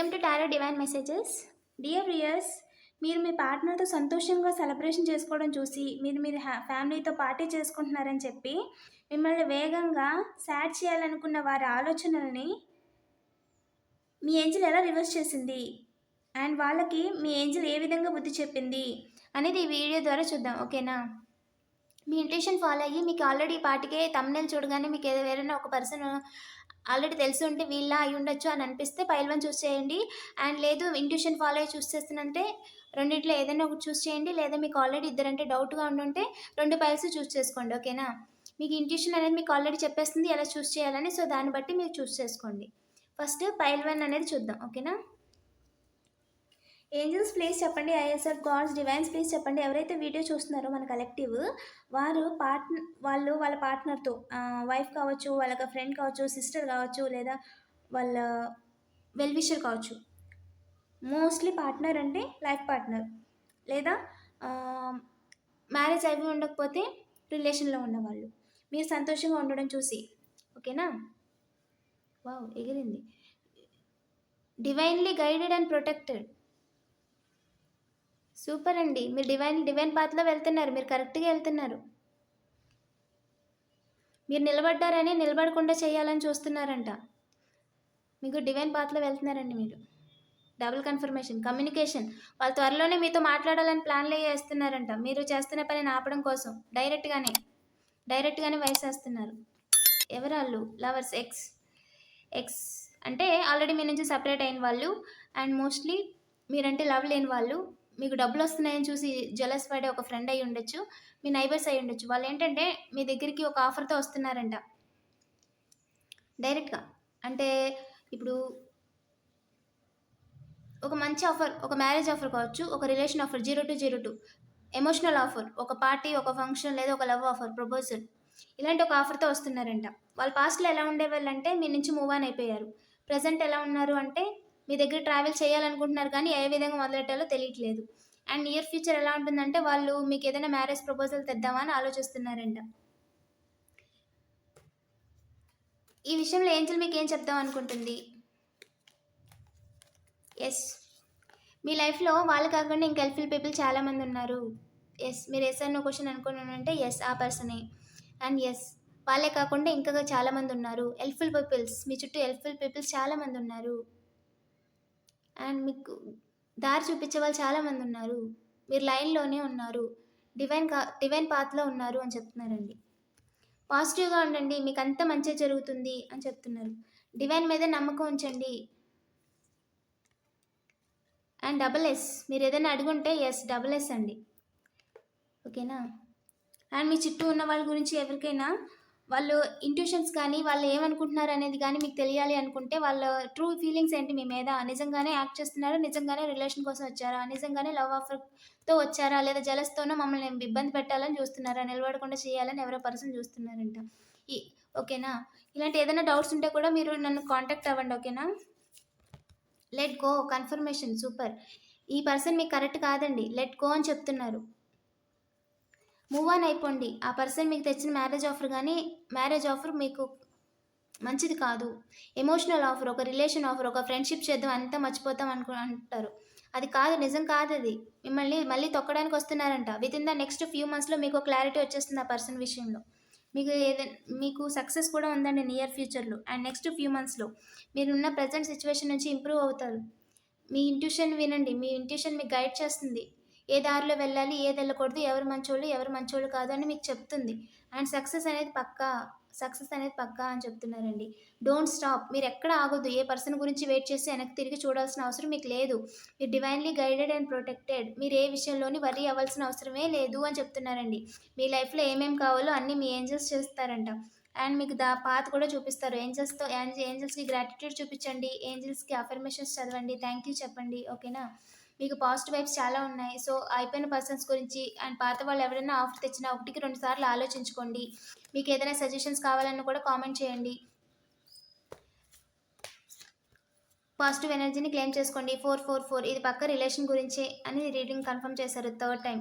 Welcome to tarot divine messages. Dear viewers మీరు మీ పార్ట్నర్తో సంతోషంగా సెలబ్రేషన్ చేసుకోవడం చూసి మీరు మీరు హ్యా- ఫ్యామిలీతో పార్టీ చేసుకుంటున్నారని చెప్పి మిమ్మల్ని వేగంగా సాడ్ చేయాలనుకున్న వారి ఆలోచనల్ని మీ ఏంజిల్ ఎలా రివర్స్ చేసింది? అండ్ వాళ్ళకి మీ ఏంజిల్ ఏ విధంగా బుద్ధి చెప్పింది? అనేది ఈ వీడియో ద్వారా చూద్దాం ఓకేనా? మీ ఇంట్యూషన్ ఫాలో అయ్యి మీకు ఆల్రెడీ పాటికే తమ్నెల్ చూడగానే మీకు ఏదో వేరైనా ఒక పర్సన్ ఆల్రెడీ తెలిసి ఉంటే వీళ్ళ అయి ఉండొచ్చు అని అనిపిస్తే పైల్ వన్ చూస్ చేయండి. అండ్ లేదు ఇంట్యూషన్ ఫాలో అయ్యి చూస్ చేస్తున్నంటే రెండిట్లో ఏదైనా ఒకటి చూస్ చేయండి. లేదా మీకు ఆల్రెడీ ఇద్దరంటే డౌట్గా ఉండుంటే రెండు పైల్స్ చూస్ చేసుకోండి. ఓకేనా? మీకు ఇంట్యూషన్ అనేది మీకు ఆల్రెడీ చెప్పేస్తుంది. ఎలా చూస్ చేయాలని సో దాన్ని బట్టి మీరు చూస్ చేసుకోండి. ఫస్ట్ పైల్ వన్ అనేది చూద్దాం. ఓకేనా? ఏంజల్స్ ప్లీజ్ చెప్పండి ఐఎస్ఆర్ గాడ్స్ డివైన్స్ ప్లీజ్ చెప్పండి. ఎవరైతే వీడియో చూస్తున్నారో మన కలెక్టివ్ వారు పార్ట్ వాళ్ళు వాళ్ళ పార్ట్నర్తో వైఫ్ కావచ్చు వాళ్ళ ఫ్రెండ్ కావచ్చు సిస్టర్ కావచ్చు లేదా వాళ్ళ వెల్విషర్ కావచ్చు. మోస్ట్లీ పార్ట్నర్ అంటే లైఫ్ పార్ట్నర్. లేదా మ్యారేజ్ అయిపోయి ఉండకపోతే రిలేషన్లో ఉన్నవాళ్ళు. మీరు సంతోషంగా ఉండడం చూసి ఓకేనా? వావ్ ఎగిరింది. Divinely guided and protected. Super అండి. మీరు డివైన్ డివైన్ పాత్లో వెళ్తున్నారు. మీరు కరెక్ట్గా వెళ్తున్నారు. మీరు నిలబడ్డారని నిలబడకుండా చేయాలని చూస్తున్నారంట. మీకు డివైన్ పాత్లో వెళ్తున్నారండి మీరు. Double confirmation communication. వాళ్ళు త్వరలోనే మీతో మాట్లాడాలని ప్లాన్లు చేస్తున్నారంట. మీరు చేస్తున్న పని ఆపడం కోసం. డైరెక్ట్గానే డైరెక్ట్గానే వేసేస్తున్నారు ఎవరాళ్ళు లవర్స్ ఎక్స్ ఎక్స్ అంటే ఆల్రెడీ మీ నుంచి సపరేట్ అయిన వాళ్ళు. అండ్ మోస్ట్లీ మీరంటే లవ్ లేని వాళ్ళు. మీకు డబ్బులు వస్తున్నాయని చూసి జలస్ పడే ఒక ఫ్రెండ్ అయి ఉండొచ్చు మీ నైబర్స్ అయి ఉండొచ్చు. వాళ్ళు ఏంటంటే మీ దగ్గరికి ఒక ఆఫర్తో వస్తున్నారంట. డైరెక్ట్గా అంటే ఇప్పుడు ఒక మంచి ఆఫర్ ఒక మ్యారేజ్ ఆఫర్ కావచ్చు ఒక relation offer zero two zero two emotional offer ఒక పార్టీ ఒక ఫంక్షన్ లేదా ఒక లవ్ ఆఫర్ ప్రపోజల్ ఇలాంటి ఒక ఆఫర్తో వస్తున్నారంట. వాళ్ళు పాస్ట్లో ఎలా ఉండే వాళ్ళంటే మీ నుంచి మూవ్ ఆన్ అయిపోయారు. ప్రజెంట్ ఎలా ఉన్నారు అంటే మీ దగ్గర ట్రావెల్ చేయాలనుకుంటున్నారు కానీ ఏ విధంగా మొదలెట్టాలో తెలియట్లేదు. అండ్ నియర్ ఫ్యూచర్ ఎలా ఉంటుందంటే వాళ్ళు మీకు ఏదైనా మ్యారేజ్ ప్రపోజల్ తెద్దామా అని ఆలోచిస్తున్నారంట. ఈ విషయంలో ఏంజల్ మీకు ఏం చెప్దాం అనుకుంటుంది? ఎస్ మీ లైఫ్లో వాళ్ళు కాకుండా ఇంకా హెల్ప్ఫుల్ పీపుల్ చాలామంది ఉన్నారు. ఎస్ మీరు ఎస్ అన్న క్వశ్చన్ అనుకున్నానంటే ఎస్ ఆ పర్సనే అండ్ ఎస్ వాళ్ళే కాకుండా ఇంకా చాలామంది ఉన్నారు. హెల్ప్ఫుల్ పీపుల్స్ మీ చుట్టూ హెల్ప్ఫుల్ పీపుల్స్ చాలామంది ఉన్నారు. అండ్ మీకు దారి చూపించే వాళ్ళు చాలామంది ఉన్నారు. మీరు లైన్లోనే ఉన్నారు. డివైన్ కా డివైన్ పాత్లో ఉన్నారు అని చెప్తున్నారండి. పాజిటివ్గా ఉండండి మీకు అంత మంచి జరుగుతుంది అని చెప్తున్నారు. డివైన్ మీద నమ్మకం ఉంచండి. అండ్ డబుల్ ఎస్ మీరు ఏదైనా అడుగుంటే ఎస్ డబుల్ ఎస్ అండి. ఓకేనా? అండ్ మీ చుట్టూ ఉన్న వాళ్ళ గురించి ఎవరికైనా వాళ్ళు ఇంట్యూషన్స్ కానీ వాళ్ళు ఏమనుకుంటున్నారు అనేది కానీ మీకు తెలియాలి అనుకుంటే వాళ్ళ ట్రూ ఫీలింగ్స్ ఏంటి మీ మీద? నిజంగానే యాక్ట్ చేస్తున్నారా? నిజంగానే రిలేషన్ కోసం వచ్చారా? నిజంగానే లవ్ ఆఫర్తో వచ్చారా? లేదా జలస్తోనో మమ్మల్ని ఇబ్బంది పెట్టాలని చూస్తున్నారా? నిలబడకుండా చేయాలని ఎవరో పర్సన్ చూస్తున్నారంట. ఈ ఓకేనా? ఇలాంటి ఏదైనా డౌట్స్ ఉంటే కూడా మీరు నన్ను కాంటాక్ట్ అవ్వండి ఓకేనా? లెట్ గో కన్ఫర్మేషన్ సూపర్ ఈ పర్సన్ మీకు కరెక్ట్ కాదండి. లెట్ గో అని చెప్తున్నారు. మూవ్ ఆన్ అయిపోండి. ఆ పర్సన్ మీకు తెచ్చిన మ్యారేజ్ ఆఫర్ కానీ మ్యారేజ్ ఆఫర్ మీకు మంచిది కాదు. ఎమోషనల్ ఆఫర్ ఒక రిలేషన్ ఆఫర్ ఒక ఫ్రెండ్షిప్ చేద్దాం అంతా మర్చిపోతాం అనుకు అంటారు. అది కాదు నిజం కాదు అది. మిమ్మల్ని మళ్ళీ తొక్కడానికి వస్తున్నారంట. With in the next few మంత్స్లో మీకు క్లారిటీ వచ్చేస్తుంది ఆ పర్సన్ విషయంలో. మీకు ఏదైనా మీకు సక్సెస్ కూడా ఉందండి నియర్ ఫ్యూచర్లో అండ్ నెక్స్ట్ ఫ్యూ మంత్స్లో మీరున్న ప్రజెంట్ సిచ్యువేషన్ నుంచి ఇంప్రూవ్ అవుతారు. మీ ఇంట్యూషన్ వినండి. మీ ఇంట్యూషన్ మీకు గైడ్ చేస్తుంది. ఏ దారిలో వెళ్ళాలి ఏది వెళ్ళకూడదు ఎవరు మంచోళ్ళు ఎవరు మంచోళ్ళు కాదు అని మీకు చెప్తుంది. అండ్ సక్సెస్ అనేది పక్కా సక్సెస్ అనేది పక్కా అని చెప్తున్నారండి. Don't stop. మీరు ఎక్కడ ఆగొద్దు. ఏ పర్సన్ గురించి వెయిట్ చేసి వెనక్కి తిరిగి చూడాల్సిన అవసరం మీకు లేదు. మీరు డివైన్లీ గైడెడ్ అండ్ ప్రొటెక్టెడ్. మీరు ఏ విషయంలోని వరీ అవ్వాల్సిన అవసరమే లేదు అని చెప్తున్నారండి. మీ లైఫ్లో ఏమేమి కావాలో అన్నీ మీ ఏంజల్స్ చేస్తారంట. అండ్ మీకు దా పాత కూడా చూపిస్తారు. ఏంజల్స్తో ఏంజల్స్కి గ్రాటిట్యూడ్ చూపించండి. ఏంజల్స్కి అఫర్మేషన్స్ చదవండి. థ్యాంక్ యూ చెప్పండి. ఓకేనా? మీకు పాజిటివ్ వైబ్స్ చాలా ఉన్నాయి. సో అయిపోయిన పర్సన్స్ గురించి అండ్ పాత వాళ్ళు ఎవరైనా ఆఫర్ తెచ్చినా ఒకటికి రెండు సార్లు ఆలోచించుకోండి. మీకు ఏదైనా సజెషన్స్ కావాలన్నా కూడా కామెంట్ చేయండి. పాజిటివ్ ఎనర్జీని క్లెయిమ్ చేసుకోండి. ఫోర్ ఫోర్ ఫోర్ ఇది పక్క రిలేషన్ గురించే అని రీడింగ్ కన్ఫర్మ్ చేశారు థర్డ్ టైం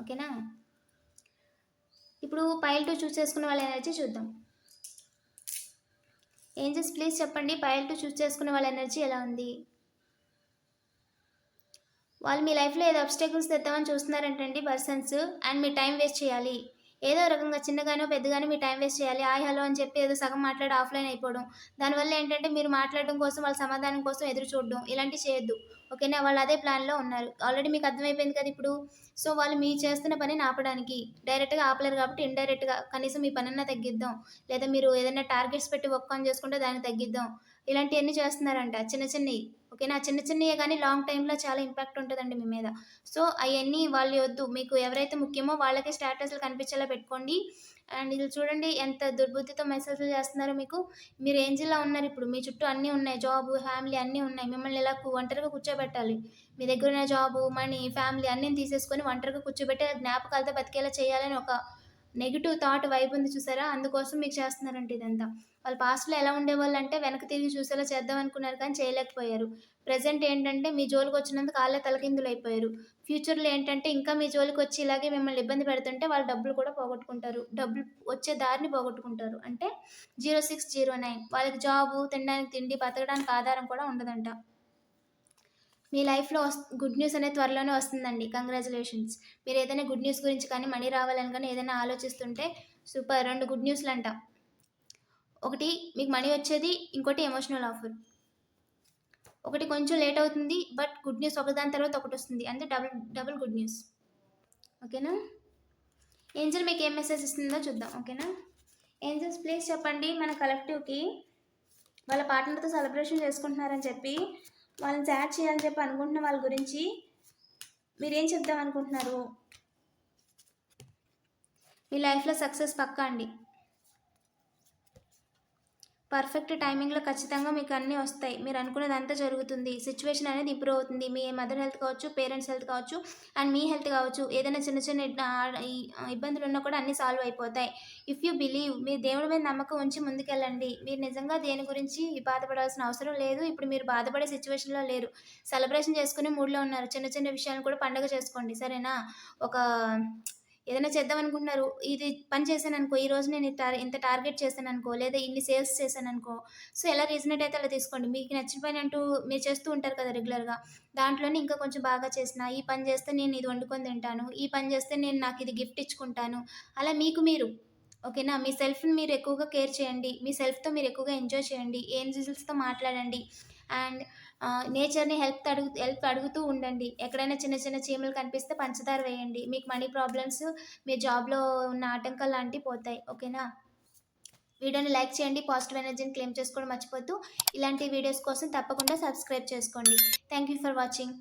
ఓకేనా ఇప్పుడు పైల్ టూ చూస్ చేసుకున్న వాళ్ళ ఎనర్జీ చూద్దాం. ఏంజెస్ ప్లీజ్ చెప్పండి. పైల్ టూ చూస్ చేసుకునే వాళ్ళ ఎనర్జీ ఎలా ఉంది? వాళ్ళు మీ లైఫ్లో ఏదో అబ్స్టేకల్స్ తెద్దామని చూస్తున్నారంటండి పర్సన్స్ అండ్ మీ టైం వేస్ట్ చేయాలి. ఏదో రకంగా చిన్నగానో పెద్దగానో మీ టైం వేస్ట్ చేయాలి. హాయ్ హలో అని చెప్పి ఏదో సగం మాట్లాడి ఆఫ్లైన్ అయిపోవడం. దానివల్ల ఏంటంటే మీరు మాట్లాడడం కోసం వాళ్ళ సమాధానం కోసం ఎదురు చూడడం. ఇలాంటివి చేయొద్దు. ఓకేనా వాళ్ళు అదే ప్లాన్లో ఉన్నారు. ఆల్రెడీ మీకు అర్థమైపోయింది కదా ఇప్పుడు? సో వాళ్ళు మీ చేస్తున్న పనిని ఆపడానికి డైరెక్ట్గా ఆపలేరు కాబట్టి ఇండైరెక్ట్గా కనీసం మీ పనన్నా తగ్గిద్దాం. లేదా మీరు ఏదైనా టార్గెట్స్ పెట్టి వర్క్ ఆన్ చేసుకుంటే దాన్ని తగ్గిద్దాం. ఇలాంటివన్నీ చేస్తున్నారంట చిన్న చిన్నవి. ఓకేనా? చిన్న చిన్నవి కానీ లాంగ్ టైంలో చాలా ఇంపాక్ట్ ఉంటుందండి మీ మీద. సో అవన్నీ వాళ్ళు వద్దు. మీకు ఎవరైతే ముఖ్యమో వాళ్ళకే స్టేటస్లు కనిపించేలా పెట్టుకోండి. అండ్ ఇది చూడండి ఎంత దుర్బుద్ధితో మెసేజ్లు చేస్తున్నారో మీకు. మీరు ఏంజిల్లా ఉన్నారు ఇప్పుడు. మీ చుట్టూ అన్నీ ఉన్నాయి. జాబ్ ఫ్యామిలీ అన్నీ ఉన్నాయి. మిమ్మల్ని ఇలా ఒంటరిగా కూర్చోబెట్టాలి? మీ దగ్గర ఉన్న జాబు మనీ ఫ్యామిలీ అన్నీ తీసేసుకొని ఒంటరిగా కూర్చోబెట్టి జ్ఞాపకాలతో బతికేలా చేయాలని ఒక నెగిటివ్ థాట్ వైపు ఉంది చూసారా? అందుకోసం మీకు చేస్తున్నారంటే ఇదంతా. వాళ్ళు పాస్ట్లో ఎలా ఉండేవాళ్ళు అంటే వెనక తిరిగి చూసేలా చేద్దాం అనుకున్నారు కానీ చేయలేకపోయారు. ప్రజెంట్ ఏంటంటే మీ జోలికి వచ్చినందుకు వాళ్ళే తలకిందులు అయిపోయారు. ఫ్యూచర్లో ఏంటంటే ఇంకా మీ జోలికి వచ్చి ఇలాగే మిమ్మల్ని ఇబ్బంది పెడుతుంటే వాళ్ళు డబ్బులు కూడా పోగొట్టుకుంటారు. డబ్బులు వచ్చే దారిని పోగొట్టుకుంటారు. అంటే జీరో సిక్స్ జీరో నైన్. వాళ్ళకి జాబు తినడానికి తిండి బతకడానికి ఆధారం కూడా ఉండదంట. మీ లైఫ్లో గుడ్ న్యూస్ అనేది త్వరలోనే వస్తుందండి. కంగ్రాచులేషన్స్. మీరు ఏదైనా గుడ్ న్యూస్ గురించి కానీ మనీ రావాలని కానీ ఏదైనా ఆలోచిస్తుంటే సూపర్. రెండు గుడ్ న్యూస్లు అంట ఒకటి మీకు మనీ వచ్చేది ఇంకోటి ఎమోషనల్ ఆఫర్. ఒకటి కొంచెం లేట్ అవుతుంది బట్ గుడ్ న్యూస్ ఒకదాని తర్వాత ఒకటి వస్తుంది. అంటే డబుల్ డబుల్ గుడ్ న్యూస్. ఓకేనా? ఏంజల్ మీకు ఏం మెసేజ్ ఇస్తుందో చూద్దాం. ఓకేనా? ఏంజల్స్ ప్లీజ్ చెప్పండి. మన కలెక్టివ్కి వాళ్ళ పార్ట్నర్తో సెలబ్రేషన్ చేసుకుంటున్నారని చెప్పి వాళ్ళని తయారు చేయాలని చెప్పి అనుకుంటున్న వాళ్ళ గురించి మీరేం చెప్దాం అనుకుంటున్నారు? మీ లైఫ్లో సక్సెస్ పక్కా అండి. పర్ఫెక్ట్ టైమింగ్లో ఖచ్చితంగా మీకు అన్నీ వస్తాయి. మీరు అనుకున్నదంతా జరుగుతుంది. సిచ్యువేషన్ అనేది ఇంప్రూవ్ అవుతుంది. మీ మదర్ హెల్త్ కావచ్చు పేరెంట్స్ హెల్త్ కావచ్చు అండ్ మీ హెల్త్ కావచ్చు. ఏదైనా చిన్న చిన్న ఇబ్బందులు ఉన్నా కూడా అన్నీ సాల్వ్ అయిపోతాయి. ఇఫ్ యూ బిలీవ్ మీరు దేవుడి మీద నమ్మకం ఉంచి ముందుకెళ్ళండి. మీరు నిజంగా దేని గురించి బాధపడాల్సిన అవసరం లేదు. ఇప్పుడు మీరు బాధపడే సిచ్యువేషన్లో లేరు. సెలబ్రేషన్ చేసుకునే మూడ్లో ఉన్నారు. చిన్న చిన్న విషయాలను కూడా పండగ చేసుకోండి. సరేనా? ఒక ఏదైనా చేద్దాం అనుకుంటున్నారు ఇది పని చేశాను అనుకో ఈ రోజు నేను టార్- ఇంత టార్గెట్ చేశాను అనుకో లేదా ఇన్ని సేల్స్ చేశాను అనుకో సో ఎలా రీజనేట్ అయితే అలా తీసుకోండి. మీకు నచ్చిన పని అంటూ మీరు చేస్తూ ఉంటారు కదా రెగ్యులర్గా దాంట్లోనే ఇంకా కొంచెం బాగా చేసిన ఈ పని చేస్తే నేను ఇది వండుకొని తింటాను ఈ పని చేస్తే నేను నాకు ఇది గిఫ్ట్ ఇచ్చుకుంటాను అలా మీకు మీరు ఓకేనా? మీ సెల్ఫ్ని మీరు ఎక్కువగా కేర్ చేయండి. మీ సెల్ఫ్తో మీరు ఎక్కువగా ఎంజాయ్ చేయండి. ఏంజిల్స్తో మాట్లాడండి. అండ్ నేచర్ని హెల్ప్ అడుగు హెల్ప్ అడుగుతూ ఉండండి. ఎక్కడైనా చిన్న చిన్న చీమలు కనిపిస్తే పంచదార వేయండి. మీకు మనీ ప్రాబ్లమ్స్ మీ జాబ్లో ఉన్న ఆటంకాలు లాంటివి పోతాయి. ఓకేనా? వీడియోని లైక్ చేయండి. పాజిటివ్ ఎనర్జీని క్లెయిమ్ చేసుకోవడం మర్చిపోతూ ఇలాంటి వీడియోస్ కోసం తప్పకుండా సబ్స్క్రైబ్ చేసుకోండి. Thank you for watching.